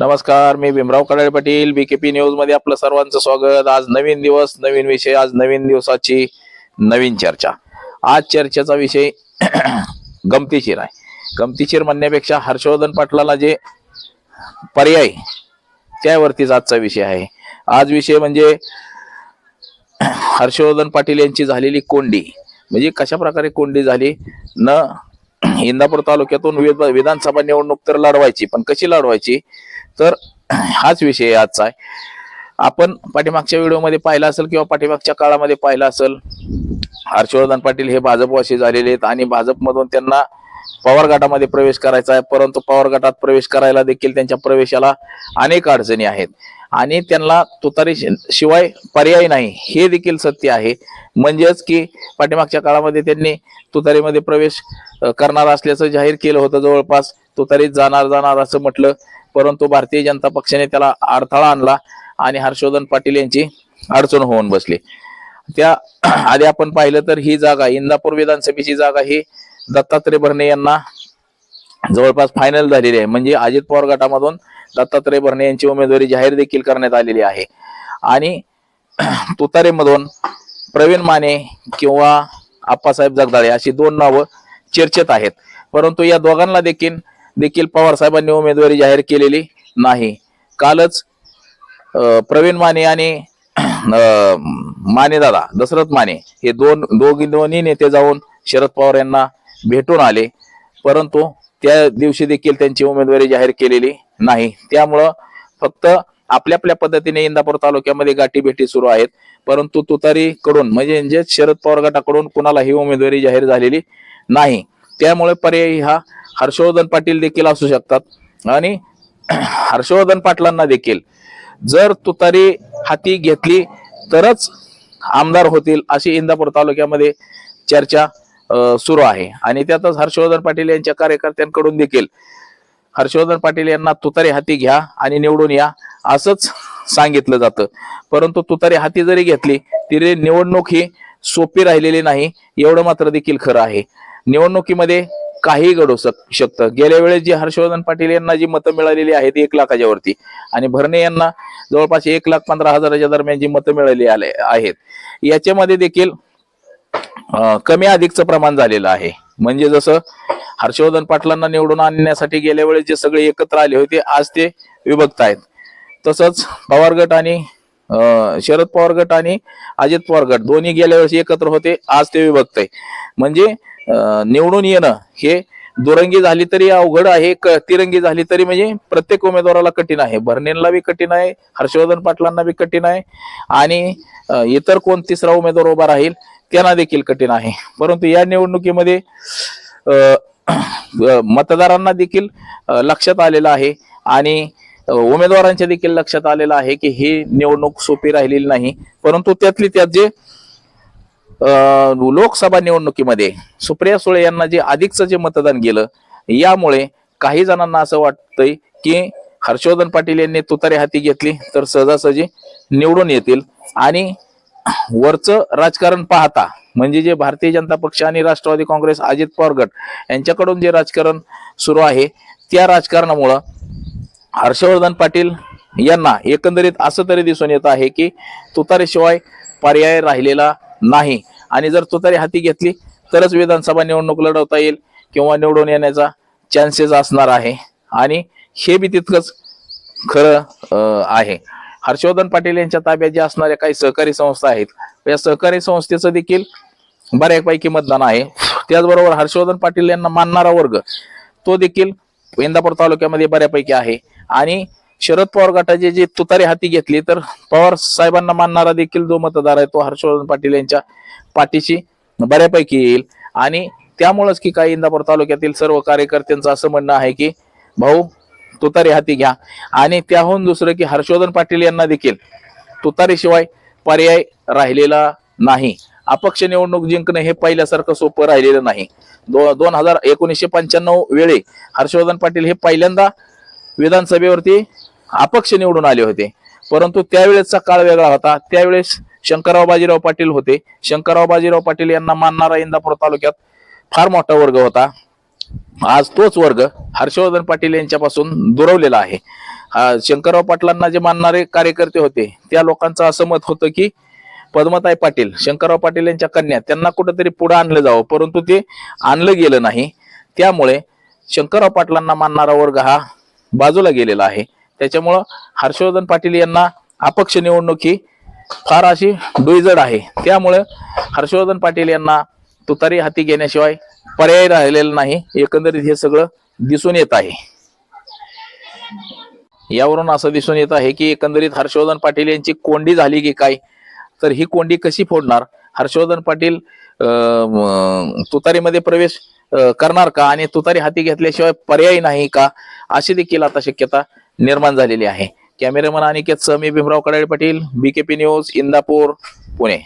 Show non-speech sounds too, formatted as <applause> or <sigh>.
नमस्कार मी भीमराव कडाळे पाटील बीकेपी न्यूजमध्ये आपलं सर्वांचं स्वागत. आज नवीन दिवस नवीन विषय आज नवीन दिवसाची नवीन चर्चा. आज चर्चेचा विषय <clears throat> गमतीशीर आहे. गमतीशीर म्हणण्यापेक्षा हर्षवर्धन पाटलाला जे पर्याय त्यावरतीच आजचा विषय आहे. आज विषय म्हणजे <clears throat> हर्षवर्धन पाटील यांची झालेली कोंडी. म्हणजे कशा प्रकारे कोंडी झाली? न <clears throat> इंदापूर तालुक्यातून विध- विधानसभा निवडणूक तर लढवायची पण कशी लढवायची? तर <clears throat> हाच विषय आजचा. आहे आपण पाठीमागच्या व्हिडिओमध्ये पाहिला असेल किंवा पाठीमागच्या काळामध्ये पाहिलं असेल हर्षवर्धन पाटील हे भाजपवाशी झालेले आहेत आणि भाजपमधून त्यांना पवार गटामध्ये प्रवेश करायचा आहे परंतु पवार गटात प्रवेश करायला देखील त्यांच्या प्रवेशाला अनेक अडचणी आहेत. आणि त्यांना तुतारी शिवाय पर्याय नाही हे देखील सत्य आहे. म्हणजेच की पाठीमागच्या काळामध्ये त्यांनी तुतारीमध्ये प्रवेश करणार असल्याचं जाहीर केलं होतं जवळपास. तुतारीत जाणार जाणार असं म्हटलं परंतु भारतीय जनता पक्षाने त्याला अडथळा आणला आणि हर्षवर्धन पाटील यांची अडचण होऊन बसली. त्या <clears throat> आधी आपण पाहिलं तर ही जागा इंदापूर विधानसभेची जागा ही दत्तात्रय भरणे यांना जवळपास फायनल झालेली आहे. म्हणजे अजित पवार गटामधून दत्तात्रय भरणे यांची उमेदवारी जाहीर देखील करण्यात आलेली आहे. आणि <clears throat> तुतारेमधून प्रवीण माने किंवा आप्पासाहेब जगदाळे अशी दोन नावं चर्चेत आहेत. परंतु या दोघांना देखील देखील पवार साहेबांनी उमेदवारी जाहीर केलेली नाही. कालच प्रवीण माने आणि माने दादा दशरथ माने हे दोन दोघी दोन्ही नेते जाऊन शरद पवार यांना भेटून आले. परंतु त्या दिवशी देखील त्यांची उमेदवारी जाहीर केलेली नाही. त्यामुळं फक्त आपल्या आपल्या पद्धतीने इंदापूर तालुक्यामध्ये गाठी भेटी सुरू आहेत. परंतु तुतारी कडून म्हणजे म्हणजे शरद पवार गटाकडून कुणालाही उमेदवारी जाहीर झालेली नाही. त्यामुळे पर्यायी हा हर्षवर्धन पाटील देखील असू शकतात. आणि <clears throat> हर्षवर्धन पाटलांना देखील. जर तुतारी हाती घेतली तरच आमदार होतील अशी इंदापूर तालुक्यामध्ये चर्चा सुरू आहे. आणि त्यातच हर्षवर्धन पाटील यांच्या कार्यकर्त्यांकडून देखील हर्षवर्धन पाटील यांना तुतारी हाती घ्या आणि निवडून या असंच सांगितलं जातं. परंतु तुतारी हाती जरी घेतली तरी निवडणूक ही सोपी राहिलेली नाही एवढं मात्र देखील खरं आहे. निवडणुकीमध्ये काही घडू शक- शकतं. गेल्या वेळेस जी हर्षवर्धन पाटील यांना जी मतं मिळालेली आहेत एक लाखाच्या वरती आणि भरणे यांना जवळपास एक लाख पंधरा हजाराच्या दरम्यान जी मतं मिळाली आले आहेत. याच्यामध्ये देखील कमी अधिकचं प्रमाण झालेलं आहे. म्हणजे जसं हर्षवर्धन पाटलांना निवडून आणण्यासाठी गेल्या वेळेस जे सगळे एकत्र आले होते आज ते विभक्त आहेत. तसंच पवार गट आणि शरद पवार गट आणि अजित पवार गट दोन्ही गेल्या वेळेस एकत्र होते आज ते विभक्त आहे. म्हणजे निवडून येणं हे दुरंगी झाली तरी अवघड आहे क- तिरंगी झाली तरी म्हणजे प्रत्येक उमेदवाराला कठीण आहे. भरणेंना बी कठीण आहे हर्षवर्धन पाटलांना बी कठीण आहे आणि इतर कोण तिसरा उमेदवार उभा राहील त्यांना देखील कठीण आहे. परंतु या निवडणुकीमध्ये मतदारांना देखील लक्षात आलेलं आहे आणि उमेदवारांच्या देखील लक्षात आलेलं आहे की ही निवडणूक सोपी राहिलेली नाही. परंतु त्यातली त्यात जे लोकसभा निवडणुकीमध्ये सुप्रिया सुळे यांना जे अधिकचं जे मतदान गेलं यामुळे काही जणांना असं वाटतंय की हर्षवर्धन पाटील यांनी तुतारे हाती घेतली तर सहजासहजी निवडून येतील. आणि वरचं राजकारण पाहता म्हणजे जे भारतीय जनता पक्ष आणि राष्ट्रवादी काँग्रेस अजित पवार गट यांच्याकडून जे राजकारण सुरू आहे त्या राजकारणामुळं हर्षवर्धन पाटील यांना एकंदरीत असं तरी दिसून येत आहे की तुतारेशिवाय पर्याय राहिलेला नाही. आणि जर तुतारी हाती घेतली तरच विधानसभा निवडणूक लढवता येईल किंवा निवडून येण्याचा चान्सेस असणार आहे. आणि हे बी तितकंच खरं आहे. हर्षवर्धन पाटील यांच्या ताब्यात ज्या असणाऱ्या काही सहकारी संस्था आहेत या सहकारी संस्थेचं देखील बऱ्यापैकी मतदान आहे. त्याचबरोबर हर्षवर्धन पाटील यांना मानणारा वर्ग तो देखील इंदापूर तालुक्यामध्ये बऱ्यापैकी आहे. आणि शरद पवार गटाचे जे तुतारी हाती घेतली तर पवार साहेबांना मानणारा देखील जो मतदार आहे तो हर्षवर्धन पाटील यांच्या पाठीशी बऱ्यापैकी येईल. आणि त्यामुळेच की काही इंदापूर तालुक्यातील सर्व कार्यकर्त्यांचं असं म्हणणं आहे की भाऊ तुतारी हाती घ्या. आणि त्याहून दुसरं की हर्षवर्धन पाटील यांना देखील तुतारीशिवाय पर्याय राहिलेला नाही. अपक्ष निवडणूक जिंकणं हे पहिल्यासारखं सोपं राहिलेलं नाही. दो दोन हजार एकोणीसशे पंच्याण्णव वेळी हर्षवर्धन पाटील हे पहिल्यांदा विधानसभेवरती अपक्ष निवडून आले होते. परंतु त्यावेळेसचा काळ वेगळा होता. त्यावेळेस शंकरराव बाजीराव पाटील होते. शंकरराव बाजीराव पाटील यांना मानणारा इंदापूर तालुक्यात फार मोठा वर्ग होता. आज तोच वर्ग हर्षवर्धन पाटील यांच्यापासून दुरवलेला आहे. शंकरराव पाटलांना जे मानणारे कार्यकर्ते होते त्या लोकांचं असं मत होतं की पद्मताई पाटील शंकरराव पाटील यांच्या कन्या त्यांना कुठेतरी पुढे आणलं जावं. परंतु ते आणलं गेलं नाही. त्यामुळे शंकरराव पाटलांना मानणारा वर्ग हा बाजूला गेलेला आहे. त्याच्यामुळं हर्षवर्धन पाटील यांना अपक्ष निवडणूक ही फार अशी डोईजड आहे. त्यामुळे हर्षवर्धन पाटील यांना तुतारी हाती घेण्याशिवाय पर्याय राहिलेला नाही. एकंदरीत हे सगळं दिसून येत आहे. यावरून असं दिसून येत आहे की एकंदरीत हर्षवर्धन पाटील यांची कोंडी झाली की काय तर ही कोंडी कशी फोडणार? हर्षवर्धन पाटील तुतारीमध्ये प्रवेश करणार का? आणि तुतारी हाती घेतल्याशिवाय पर्याय नाही का? अशी देखील आता शक्यता निर्माण झालेली आहे. Cameraman Aniket Sami Bhimrao Kadale Patil BKP news Indapur Pune.